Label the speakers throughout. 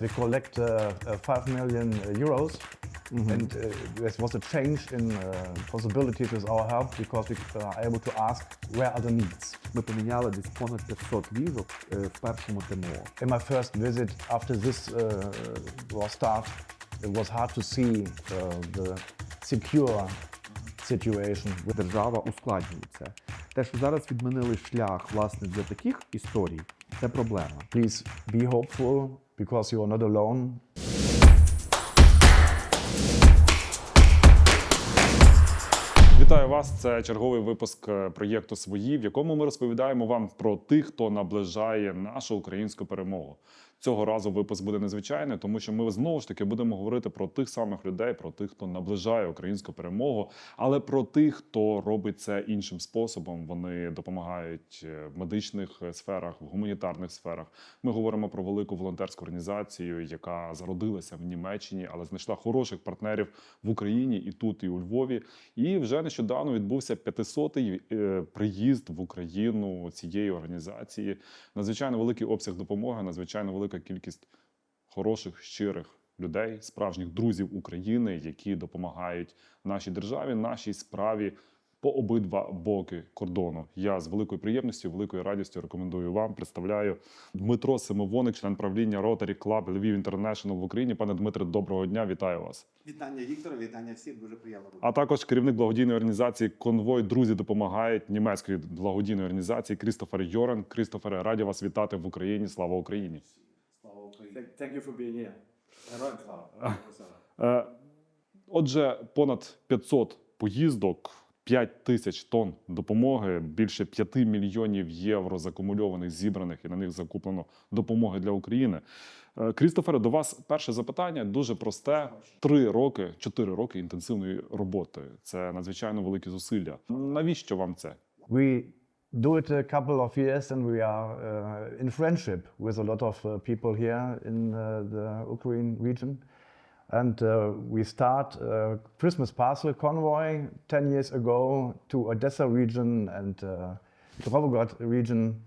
Speaker 1: We collect uh, uh, 5 million euros, and uh, there was a change in uh, possibilities with our help because we are able to ask where are the needs.
Speaker 2: Ми поміняли десь понад 500 ліжок е, в першому ТМО.
Speaker 1: In my first visit after this uh, war start, it was hard to see uh, the secure situation.
Speaker 2: Держава ускладнює це. Те, що зараз відмінили шлях власне для таких історій, це проблема.
Speaker 1: Please be hopeful because you are not alone.
Speaker 3: Вітаю вас! Це черговий випуск е, проєкту Свої, в якому ми розповідаємо вам про тих, хто наближає нашу українську перемогу. Цього разу випуск буде незвичайний, тому що ми знову ж таки будемо говорити про тих самих людей, про тих, хто наближає українську перемогу, але про тих, хто робить це іншим способом. Вони допомагають е, в медичних сферах, в гуманітарних сферах. Ми говоримо про велику волонтерську організацію, яка зародилася в Німеччині, але знайшла хороших партнерів в Україні і тут, і у Львові. І вже нещодавно відбувся 500-й е, приїзд в Україну цієї організації. Надзвичайно великий обсяг допомоги, надзвичайно велика кількість хороших, щирих людей, справжніх друзів України, які допомагають нашій державі, нашій справі. По обидва боки кордону. Я з великою приємністю, великою радістю рекомендую вам. Представляю Дмитро Симовоник, член правління Rotary Club Львів Інтернешнл в Україні. Пане Дмитре, доброго дня! Вітаю вас!
Speaker 4: Вітання Віктора, вітання всім. Дуже приємно
Speaker 3: а також керівник благодійної організації Конвой Друзі допомагають німецької благодійної організації Крістофер Йорен. Крістофере, раді вас вітати в Україні. Слава Україні!
Speaker 5: Thank you for being here.
Speaker 3: Е, Отже, понад 500 поїздок, 5 тисяч тонн допомоги, більше 5 мільйонів євро закумульованих, зібраних і на них закуплено допомоги для України. Е, Крістофере, до вас перше запитання дуже просте: три роки, чотири роки інтенсивної роботи. Це надзвичайно великі зусилля. Навіщо вам це?
Speaker 1: We do it a couple of years and we are uh, in friendship with a lot of uh, people here in uh, the Ukraine region. And uh, we start a Christmas parcel convoy 10 years ago to Odessa region and uh, Drovogod region.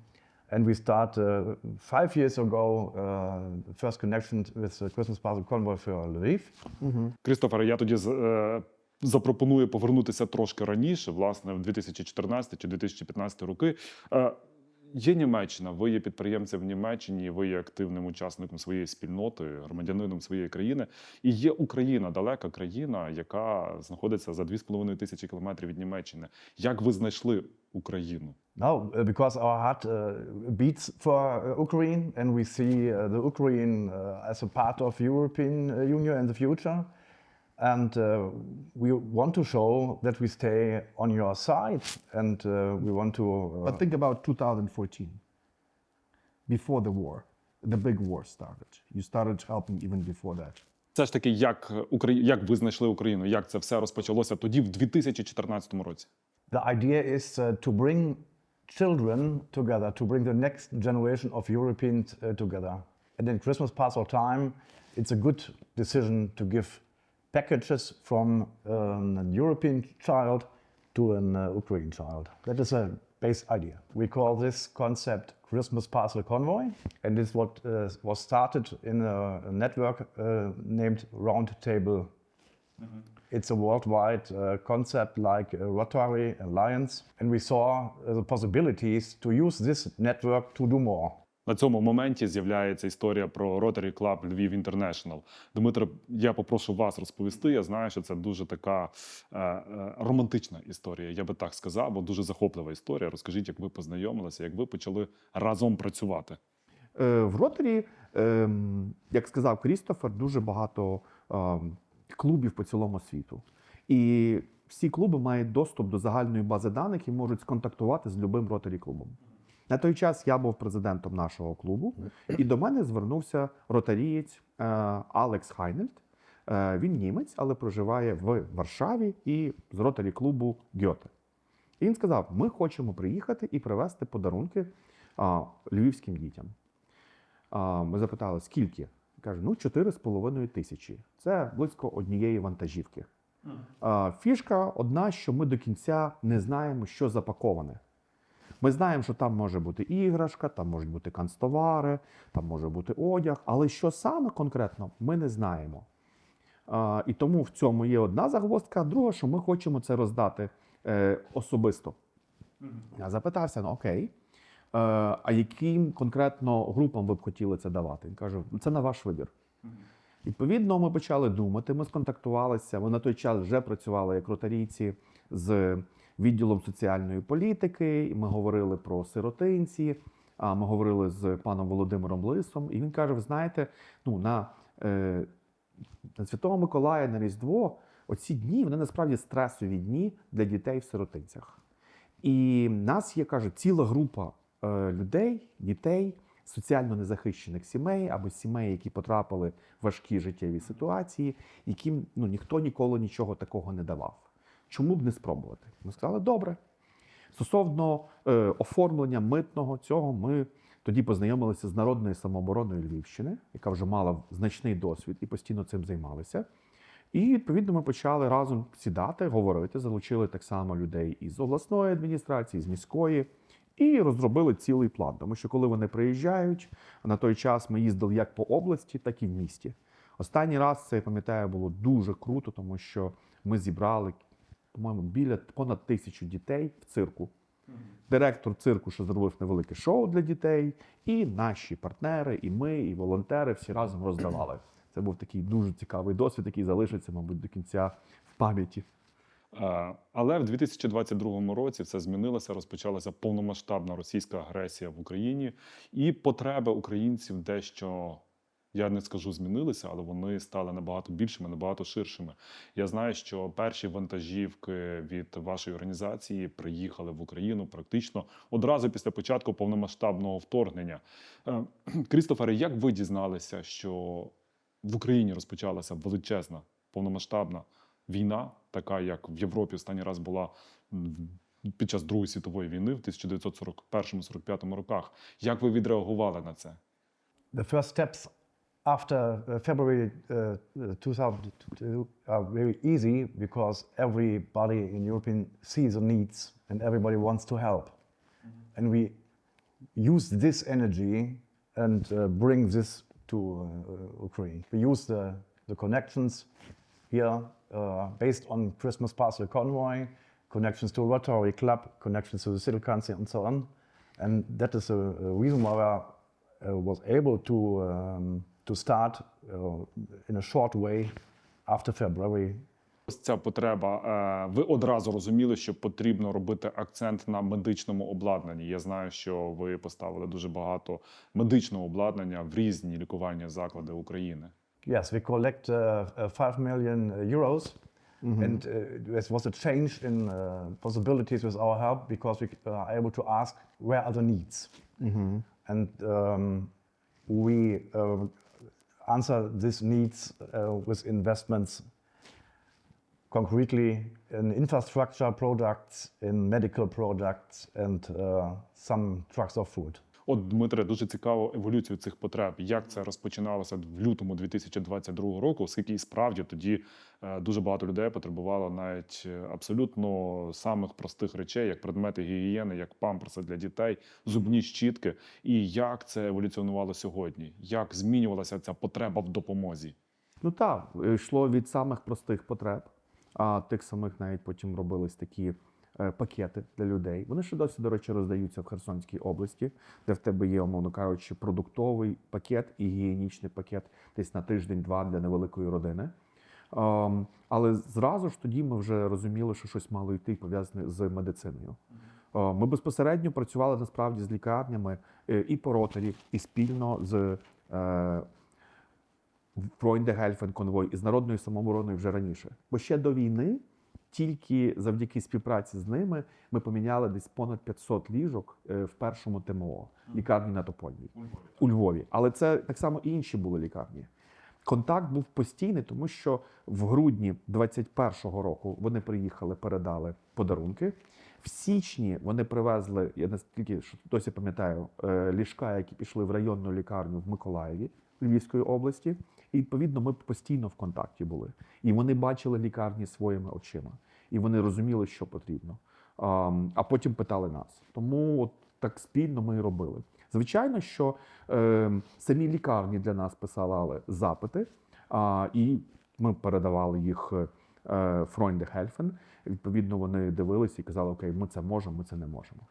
Speaker 1: And we start uh, five years ago uh, the first connection with the Christmas parcel convoy for Lviv.
Speaker 3: Крістофере, я тоді з- е, повернутися трошки раніше, власне, в 2014 чи 2015 роки. Е, Є Німеччина, ви є підприємцем в Німеччині, ви є активним учасником своєї спільноти, громадянином своєї країни. І є Україна, далека країна, яка знаходиться за 2,5 тисячі кілометрів від Німеччини. Як ви знайшли Україну?
Speaker 1: No, uh, because our heart uh, beats for uh, Ukraine, and we see the Ukraine as a part of European Union in the future, and uh, we want to show that we stay on your side, and uh, we want to. Uh,
Speaker 5: But think about 2014, before the war, the big war started. You started helping even before that.
Speaker 3: Все ж таки, як Украї... як ви знайшли Україну? Як це все розпочалося тоді, в 2014 році?
Speaker 1: the idea is uh, to bring children together, to bring the next generation of Europeans uh, together. And in Christmas parcel time, it's a good decision to give packages from um, an European child to an uh, Ukrainian child. That is a base idea. We call this concept Christmas parcel convoy, and this what uh, was started in a, a network uh, named Roundtable it's a worldwide uh, concept like Rotary Alliance, and we saw uh, the possibilities to use this network to do more.
Speaker 3: На цьому моменті з'являється історія про Rotary Club Львів International. Дмитро, я попрошу вас розповісти. Я знаю, що це дуже така е, е, романтична історія. Я би так сказав, бо дуже захоплива історія. Розкажіть, як ви познайомилися, як ви почали разом працювати.
Speaker 2: Е, В Ротарі, ем, як сказав Крістофер, дуже багато ем, клубів по цілому світу. І всі клуби мають доступ до загальної бази даних і можуть сконтактувати з любим ротарі клубом. На той час я був президентом нашого клубу, і до мене звернувся ротарієць е, Алекс Хайнельд. Е, Він німець, але проживає в Варшаві і з ротарі клубу Гьоте. І він сказав: ми хочемо приїхати і привезти подарунки а, львівським дітям. А, Ми запитали, скільки? Каже, ну 4,5 тисячі. Це близько однієї вантажівки. А, Фішка одна, що ми до кінця не знаємо, що запаковане. Ми знаємо, що там може бути іграшка, там можуть бути канцтовари, там може бути одяг, але що саме конкретно, ми не знаємо. А, і тому в цьому є одна загвоздка, а друга, що ми хочемо це роздати е, особисто. Я запитався: ну окей. Е, а яким конкретно групам ви б хотіли це давати? Він каже: «Ну, це на ваш вибір. Відповідно, ми почали думати. Ми сконтактувалися. Ми на той час вже працювали як ротарійці з відділом соціальної політики. Ми говорили про сиротинці. А ми говорили з паном Володимиром Лисом. І він каже: Ви знаєте, ну на, е, на Святого Миколая на Різдво оці дні вони насправді стресові дні для дітей в сиротинцях. І нас є, каже, ціла група е, людей, дітей, соціально незахищених сімей або сімей, які потрапили в важкі життєві ситуації, яким ну, ніхто ніколи нічого такого не давав. Чому б не спробувати? Ми сказали, добре. Стосовно е, оформлення митного цього, ми тоді познайомилися з народною самообороною Львівщини, яка вже мала значний досвід і постійно цим займалися. І відповідно ми почали разом сідати, говорити, залучили так само людей із обласної адміністрації, з міської, і розробили цілий план. Тому що коли вони приїжджають, на той час ми їздили як по області, так і в місті. Останній раз це я пам'ятаю було дуже круто, тому що ми зібрали, по-моєму, біля понад тисячу дітей в цирку. Директор цирку, що зробив невелике шоу для дітей, і наші партнери, і ми, і волонтери всі разом роздавали. Це був такий дуже цікавий досвід, який залишиться, мабуть, до кінця в пам'яті.
Speaker 3: Але в 2022 році все змінилося. Розпочалася повномасштабна російська агресія в Україні, і потреби українців дещо. Я не скажу змінилися, але вони стали набагато більшими, набагато ширшими. Я знаю, що перші вантажівки від вашої організації приїхали в Україну практично одразу після початку повномасштабного вторгнення. Е, Крістофере, як ви дізналися, що в Україні розпочалася величезна повномасштабна війна, така як в Європі останній раз була під час Другої світової війни в 1941-45 роках. Як ви відреагували на це?
Speaker 1: The first steps after uh, February uh, 2002 are very easy because everybody in European sees the needs and everybody wants to help. And we use this energy and uh, bring this to uh, Ukraine. We use the, the connections here uh, based on Christmas Parcel Convoy, connections to Rotary Club, connections to the City Council, and so on. And that is a, a reason why I uh, was able to, um, to start uh, in a short way after February
Speaker 3: Ось ця потреба. е, Ви одразу розуміли, що потрібно робити акцент на медичному обладнанні. Я знаю, що ви поставили дуже багато медичного обладнання в різні лікувальні заклади України.
Speaker 1: Yes, we collect uh, uh, 5 million euros. Mm -hmm. And uh, there was a change in uh, possibilities with our help because we are able to ask where are the needs. Mm -hmm. And um, we uh, answer these needs uh, with investments concretely in infrastructure products, in medical products, and uh, some trucks of food.
Speaker 3: От Дмитре, дуже цікаво еволюцію цих потреб. Як це розпочиналося в лютому 2022 року, оскільки і справді тоді е, дуже багато людей потребувало навіть е, абсолютно самих простих речей, як предмети гігієни, як памперси для дітей, зубні щітки. І як це еволюціонувало сьогодні? Як змінювалася ця потреба в допомозі?
Speaker 2: Ну так, йшло від самих простих потреб, а тих самих навіть потім робились такі пакети для людей. Вони ще досі, до речі, роздаються в Херсонській області, де в тебе є, умовно кажучи, продуктовий пакет і гігієнічний пакет десь на тиждень-два для невеликої родини. Ем, але зразу ж тоді ми вже розуміли, що щось мало йти пов'язане з медициною. Е, Ми безпосередньо працювали насправді з лікарнями е, і по ротарі, і спільно з е, Freunde Helfen конвой із народною самообороною вже раніше. Бо ще до війни, тільки завдяки співпраці з ними, ми поміняли десь понад 500 ліжок е, в першому ТМО лікарні на Топольній у Львові. Але це так само і інші були лікарні. Контакт був постійний, тому що в грудні 21-го року вони приїхали, передали подарунки. В січні вони привезли, я наскільки досі пам'ятаю, е, ліжка, які пішли в районну лікарню в Миколаєві Львівської області. І відповідно ми постійно в контакті були. І вони бачили лікарні своїми очима. І вони розуміли, що потрібно. а, потім питали нас. Тому от так спільно ми і робили. Звичайно, що е, самі лікарні для нас писали запити, а, і ми передавали їх Фройнде Хельфен. Відповідно, вони дивилися і казали, окей, ми це можемо, ми це не можемо.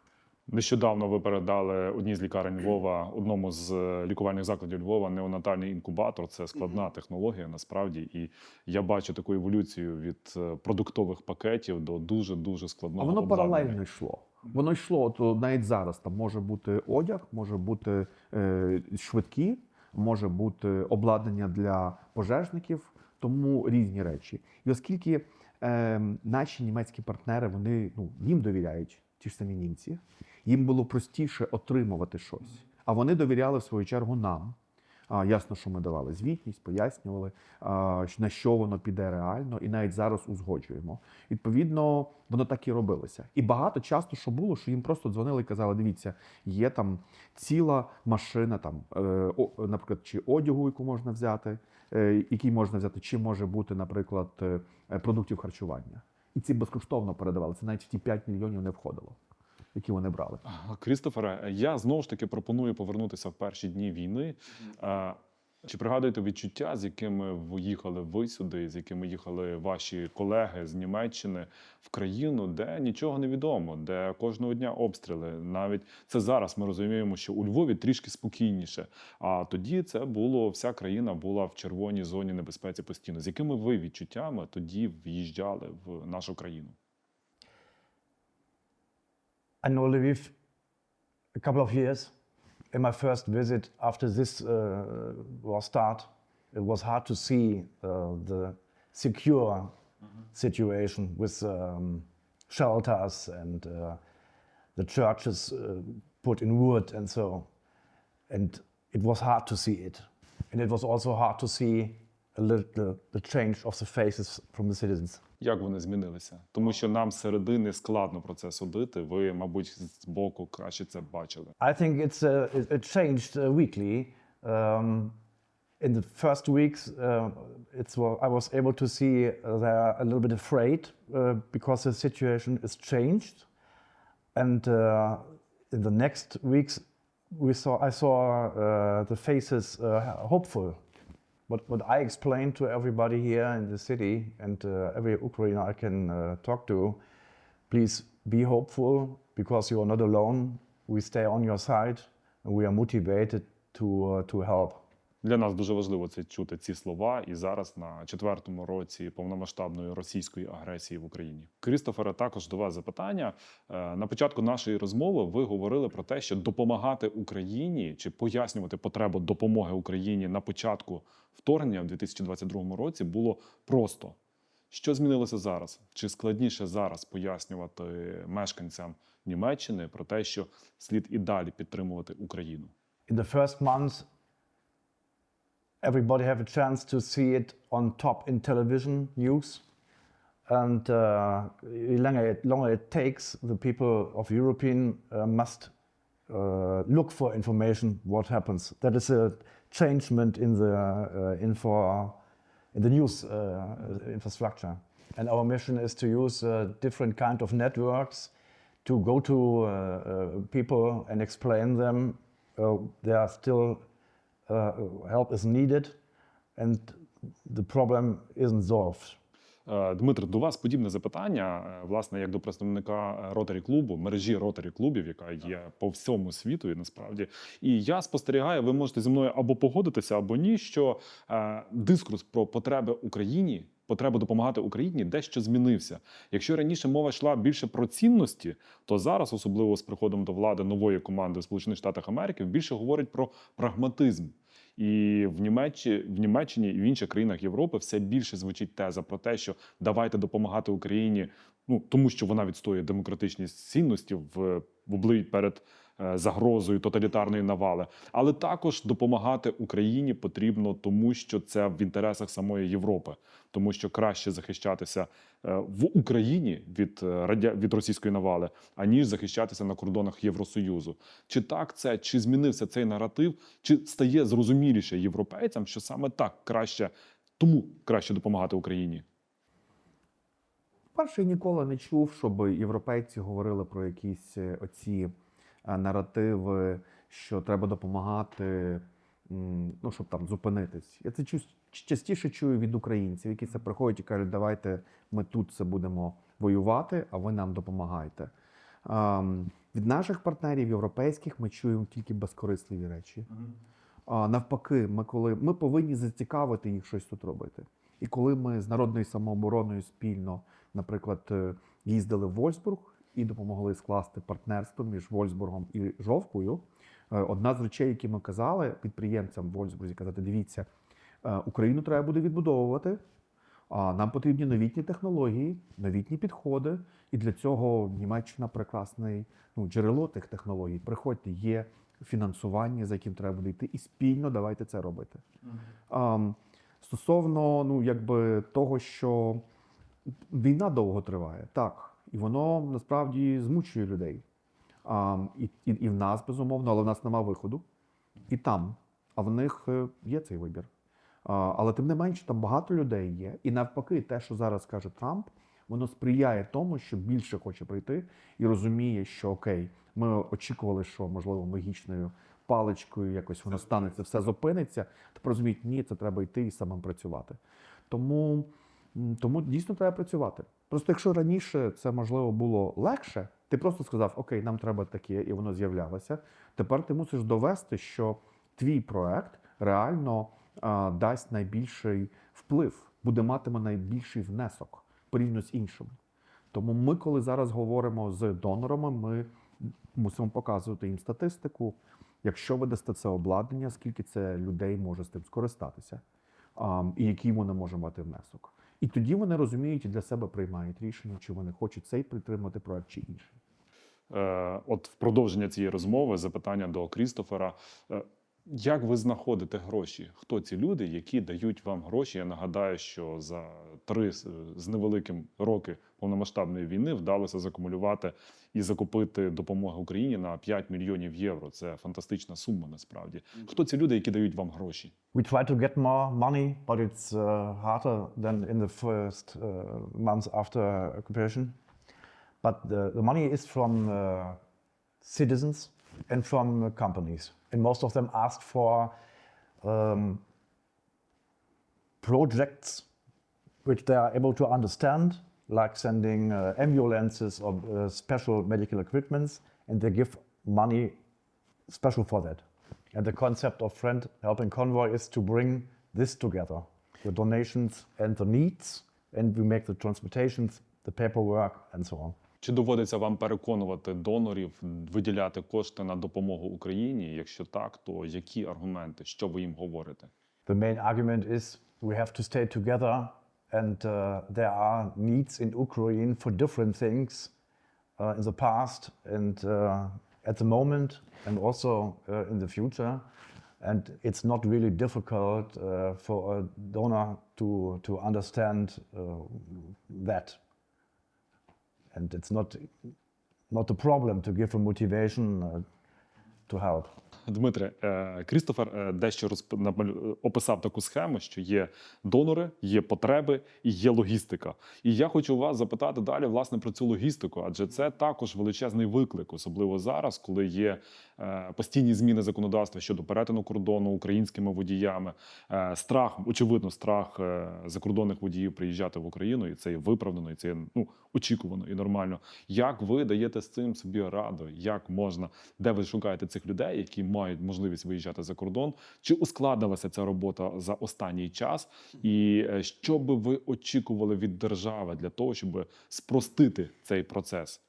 Speaker 3: Нещодавно ви передали одній з лікарень Львова, одному з е, лікувальних закладів Львова, неонатальний інкубатор. Це складна технологія насправді. І я бачу таку еволюцію від е, продуктових пакетів до дуже дуже
Speaker 2: А
Speaker 3: складного
Speaker 2: воно
Speaker 3: обладнання.
Speaker 2: паралельно йшло. Воно йшло то навіть зараз. Там може бути одяг, може бути е, швидкі, може бути обладнання для пожежників, тому різні речі. І оскільки е, наші німецькі партнери вони ну їм довіряють, ті ж самі німці, їм було простіше отримувати щось, а вони довіряли в свою чергу нам. А, ясно, що ми давали звітність, пояснювали, а, на що воно піде реально, і навіть зараз узгоджуємо. Відповідно, воно так і робилося. І багато часто що було, що їм просто дзвонили і казали: дивіться, є там ціла машина, там, е, о, наприклад, чи одягу, яку можна взяти, е, який можна взяти, чи може бути, наприклад, е, продуктів харчування. І ці безкоштовно передавали. Це навіть в ті 5 мільйонів не входило, які вони брали.
Speaker 3: Крістофере, я знову ж таки пропоную повернутися в перші дні війни. Чи пригадуєте відчуття, з якими ви їхали ви сюди, з якими їхали ваші колеги з Німеччини в країну, де нічого не відомо, де кожного дня обстріли? Навіть це зараз ми розуміємо, що у Львові трішки спокійніше. А тоді це було вся країна була в червоній зоні небезпеці постійно. З якими ви відчуттями тоді в'їжджали в нашу країну?
Speaker 1: I know Lviv a couple of years. In my first visit after this uh, war start, it was hard to see uh, the secure situation with um, shelters and uh, the churches uh, put in wood and so. And it was hard to see it. And it was also hard to see a little the change of the faces from the citizens.
Speaker 3: Як вони змінилися? Тому що нам зсередини складно про це судити. Ви, мабуть, з боку краще це бачили.
Speaker 1: I think it's uh, it, it changed uh, weekly. Um, in the first weeks, uh, it's wa- I was able to see uh, they're a little bit afraid uh, because the situation is changed, and uh, in the next weeks, we saw I saw uh, the faces uh, hopeful. What, what I explain to everybody here in the city and uh, every Ukrainer I can uh, talk to, please be hopeful because you are not alone. We stay on your side and we are motivated to, uh, to help.
Speaker 3: Для нас дуже важливо це чути ці слова. І зараз на четвертому році повномасштабної російської агресії в Україні. Крістофере, також до вас запитання. Е, На початку нашої розмови ви говорили про те, що допомагати Україні чи пояснювати потребу допомоги Україні на початку вторгнення в 2022 році було просто. Що змінилося зараз? Чи складніше зараз пояснювати мешканцям Німеччини про те, що слід і далі підтримувати Україну?
Speaker 1: In the first months, everybody have a chance to see it on top in television news. And uh, the longer it, longer it takes, the people of European uh, must uh, look for information what happens. That is a changement in the uh, info in the news uh, infrastructure. And our mission is to use uh, different kind of networks to go to uh, people and explain them there are still uh, help is needed and the problem isn't solved.
Speaker 3: Е, Дмитро, до вас подібне запитання, е, власне, як до представника ротарі клубу, мережі ротарі клубів, яка є по всьому світу, і насправді. І я спостерігаю, ви можете зі мною або погодитися, або ні, що е, дискурс про потреби Україні. Потреба допомагати Україні дещо змінився. Якщо раніше мова йшла більше про цінності, то зараз, особливо з приходом до влади нової команди в Сполучених Штатах Америки, більше говорять про прагматизм. І в Німеччині, в Німеччині і в інших країнах Європи все більше звучить теза про те, що давайте допомагати Україні, ну тому що вона відстоює демократичні цінності в, в обли перед загрозою тоталітарної навали, але також допомагати Україні потрібно, тому що це в інтересах самої Європи, тому що краще захищатися е, в Україні від е, радя... від російської навали, аніж захищатися на кордонах Євросоюзу. Чи так це, чи змінився цей наратив, чи стає зрозуміліше європейцям, що саме так краще, тому краще допомагати Україні?
Speaker 2: По-перше, я ніколи не чув, щоб європейці говорили про якісь е, оці е, наративи, що треба допомагати, ну, щоб там зупинитись. Я це частіше чую від українців, які це приходять і кажуть, давайте ми тут це будемо воювати, а ви нам допомагаєте. Ем, Від наших партнерів європейських ми чуємо тільки безкорисливі речі. А навпаки, ми коли ми повинні зацікавити їх щось тут робити. І коли ми з народною самообороною спільно, наприклад, е, їздили в Вольсбург і допомогли скласти партнерство між Вольсбургом і Жовкою, е, одна з речей, які ми казали підприємцям в Вольсбурзі, казати, дивіться, е, Україну треба буде відбудовувати. Нам потрібні новітні технології, новітні підходи. І для цього Німеччина прекрасне ну, джерело тих технологій. Приходьте, є фінансування, за яким треба буде йти, і спільно давайте це робити. Ам, стосовно ну, якби того, що війна довго триває, так, і воно насправді змучує людей. Ам, і, і, і в нас, безумовно, але в нас нема виходу. І там. А в них е, є цей вибір. А, Але тим не менше, там багато людей є. І навпаки, те, що зараз каже Трамп, воно сприяє тому, що більше хоче прийти і розуміє, що окей, ми очікували, що можливо магічною паличкою якось воно станеться, все зупиниться. Тепер розуміють, ні, це треба йти і самим працювати. Тому, тому дійсно треба працювати. Просто якщо раніше це можливо було легше, ти просто сказав, окей, нам треба таке, і воно з'являлося. Тепер ти мусиш довести, що твій проект реально а, дасть найбільший вплив, буде матиме найбільший внесок порівняно з іншими. Тому ми, коли зараз говоримо з донорами, ми мусимо показувати їм статистику. Якщо ви дасте це обладнання, скільки це людей може з тим скористатися, а, і який вони може мати внесок. І тоді вони розуміють і для себе приймають рішення, чи вони хочуть цей підтримати проект чи інший.
Speaker 3: Е, От в продовження цієї розмови запитання до Крістофера. Як ви знаходите гроші? Хто ці люди, які дають вам гроші? Я нагадаю, що за три з- з невеликим роки повномасштабної війни вдалося закумулювати і закупити допомогу Україні на 5 мільйонів євро. Це фантастична сума. Насправді, хто ці люди, які дають вам гроші?
Speaker 1: We try to get more money, but it's uh, harder than in the first uh, months after occupation. But the, the money is from uh, citizens and from companies. And most of them ask for um, projects which they are able to understand, like sending uh, ambulances or uh, special medical equipments, and they give money special for that. And the concept of Friend Helping Convoy is to bring this together the donations and the needs, and we make the transportations, the paperwork, and so on.
Speaker 3: Чи доводиться вам переконувати донорів виділяти кошти на допомогу Україні? Якщо так, то які аргументи? Що ви їм говорите?
Speaker 1: The main argument is we have to stay together, and uh, there are needs in Ukraine for different things uh, in the past and uh, at the moment, and also uh, in the future. And it's not really difficult uh, for a donor to, to understand uh, that. And it's not, not a problem to give a motivation uh, to help.
Speaker 3: Дмитре, е, Крістофер е, дещо розп... описав таку схему, що є донори, є потреби і є логістика. І я хочу вас запитати далі власне про цю логістику, адже це також величезний виклик, особливо зараз, коли є е, постійні зміни законодавства щодо перетину кордону українськими водіями. Страх, очевидно, страх закордонних водіїв приїжджати в Україну, і це є виправдано, і це є ну очікувано і нормально. Як ви даєте з цим собі раду? Як можна, де ви шукаєте цих людей, які мають можливість виїжджати за кордон? Чи ускладнилася ця робота за останній час? І е, що би ви очікували від держави для того, щоб спростити цей процес?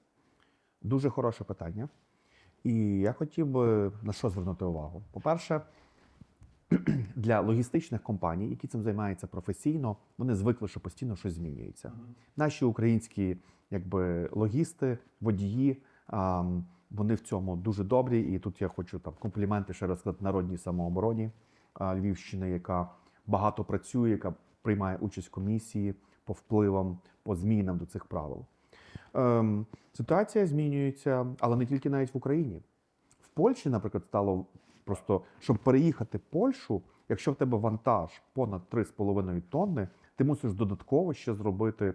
Speaker 2: Дуже хороше питання. І я хотів би на що звернути увагу. По-перше, для логістичних компаній, які цим займаються професійно, вони звикли, що постійно щось змінюється. Наші українські якби, логісти, водії, вони в цьому дуже добрі. І тут я хочу там компліменти ще раз сказати народній самообороні Львівщини, яка багато працює, яка приймає участь в комісії по впливам, по змінам до цих правил. Ем, ситуація змінюється, але не тільки навіть в Україні. В Польщі, наприклад, стало просто, щоб переїхати в Польщу, якщо в тебе вантаж понад 3,5 тонни, ти мусиш додатково ще зробити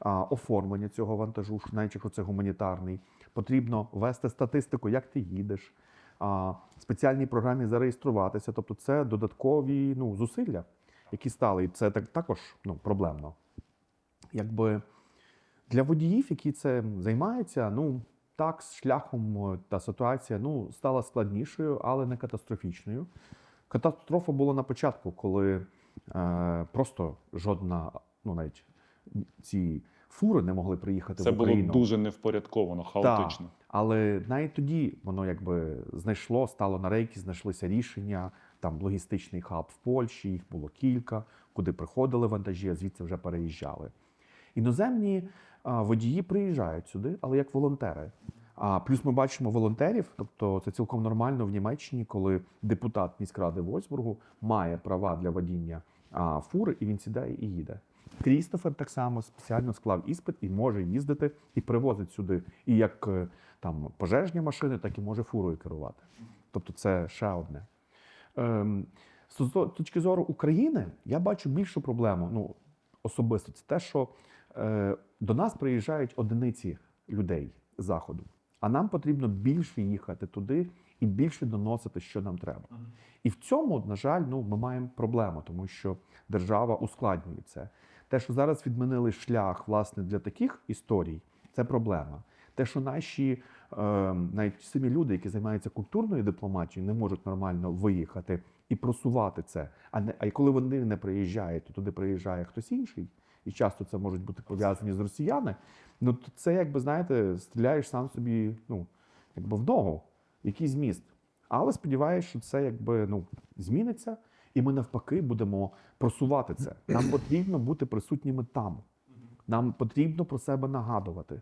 Speaker 2: а, оформлення цього вантажу, навіть якщо це гуманітарний. Потрібно вести статистику, як ти їдеш, а, спеціальній програмі зареєструватися. Тобто це додаткові ну, зусилля, які стали. І це так, також ну, проблемно. Якби для водіїв, які цим займаються, ну так, з шляхом та ситуація ну, стала складнішою, але не катастрофічною. Катастрофа була на початку, коли е, просто жодна, ну навіть ці фури не могли приїхати
Speaker 3: Це
Speaker 2: в
Speaker 3: було дуже невпорядковано, хаотично.
Speaker 2: Але навіть тоді воно якби знайшло, стало на рейки, знайшлися рішення. Там логістичний хаб в Польщі, їх було кілька, куди приходили вантажі, а звідси вже переїжджали. Іноземні водії приїжджають сюди, але як волонтери. А плюс ми бачимо волонтерів, тобто це цілком нормально в Німеччині, коли депутат міськради Вольсбургу має права для водіння фури, і він сідає і їде. Крістофер так само спеціально склав іспит і може їздити і привозить сюди і як е, там пожежні машини, так і може фурою керувати. Тобто це ще одне. Ем, з з точки зору України я бачу більшу проблему. Ну, особисто, це те, що е, до нас приїжджають одиниці людей з заходу, а нам потрібно більше їхати туди і більше доносити, що нам треба. І в цьому, на жаль, ну, ми маємо проблему, тому що держава ускладнює це. Те, що зараз відмінили шлях власне для таких історій, це проблема. Те, що наші е, навіть самі люди, які займаються культурною дипломатією, не можуть нормально виїхати і просувати це. А не а коли вони не приїжджають, то туди приїжджає хтось інший, і часто це можуть бути пов'язані з росіяни. Ну то це, якби знаєте, стріляєш сам собі, ну якби в ногу, який зміст. Але сподіваюся, що це якби ну зміниться, і ми навпаки будемо просувати це. Нам потрібно бути присутніми там. Нам потрібно про себе нагадувати.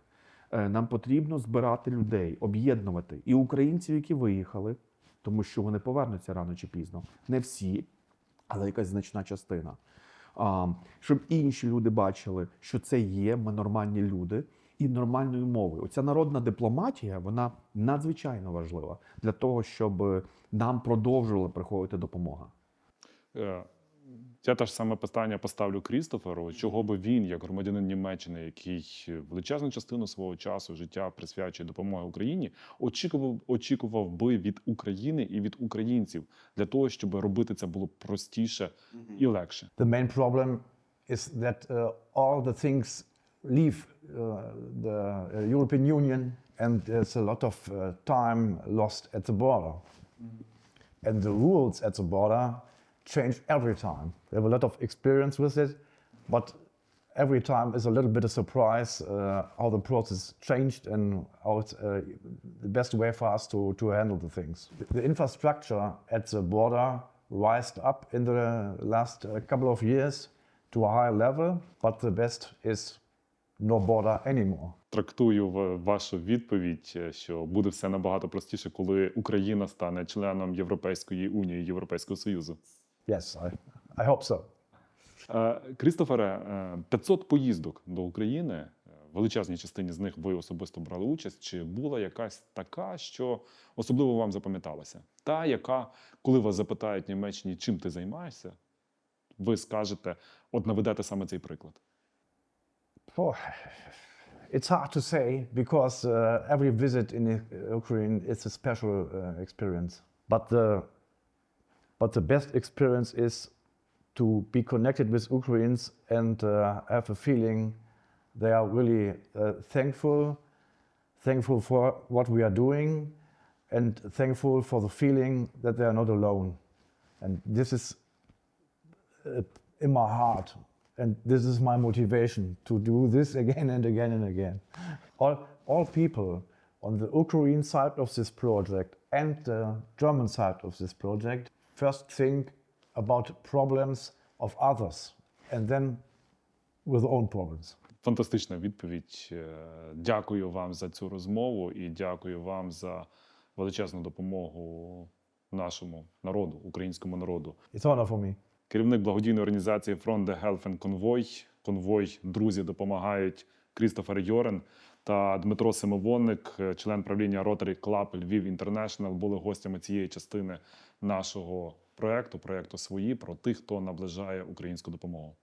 Speaker 2: Е, Нам потрібно збирати людей, об'єднувати і українців, які виїхали, тому що вони повернуться рано чи пізно. Не всі, але якась значна частина. А, щоб інші люди бачили, що це є, ми нормальні люди, і нормальною мовою. Оця народна дипломатія вона надзвичайно важлива для того, щоб нам продовжувала приходити допомога.
Speaker 3: Е, Я теж саме питання поставлю Крістоферу. Чого би він, як громадянин Німеччини, який величезну частину свого часу життя присвячує допомоги Україні, очікував, очікував би від України і від українців для того, щоб робити це було простіше і легше.
Speaker 1: The main problem is that uh, all the things leave uh, the uh, European Union and there's a lot of uh, time lost at the border. And the rules at the border change every time. We have a lot of experience with it, but every time is a little bit of surprise uh, how the process changed and how it's uh, the best way for us to, to handle the things. The infrastructure at the border rised up in the last uh, couple of years to a high level, but the best is no border anymore.
Speaker 3: Трактую в- вашу відповідь, е, що буде все набагато простіше, коли Україна стане членом Європейської унії, Європейського союзу.
Speaker 1: Yes, I, I hope so.
Speaker 3: Е, Крістофере, е, 500 поїздок до України. е, величезній частині з них ви особисто брали участь. Чи була якась така, що особливо вам запам'яталася? Та, яка, коли вас запитають в Німеччині, чим ти займаєшся, ви скажете, от наведете саме цей приклад.
Speaker 1: Oh, it's hard to say because uh, every visit in Ukraine is a special uh, experience. But the but the best experience is to be connected with Ukrainians and uh, have a feeling they are really uh, thankful, thankful for what we are doing, and thankful for the feeling that they are not alone. And this is uh, in my heart. And this is my motivation to do this again and again and again. All, all people on the Ukraine side of this project and the German side of this project first think about problems of others and then with own problems.
Speaker 3: Фантастична відповідь. Е, Дякую вам за цю розмову і дякую вам за величезну допомогу нашому народу, українському народу.
Speaker 1: It's honor for me.
Speaker 3: Керівник благодійної організації Front the Health and Convoy. Конвой друзі допомагають Крістофер Йорен та Дмитро Семивонник, е, член правління Rotary Club Львів International, були гостями цієї частини нашого проекту, проекту свої про тих, хто наближає українську допомогу.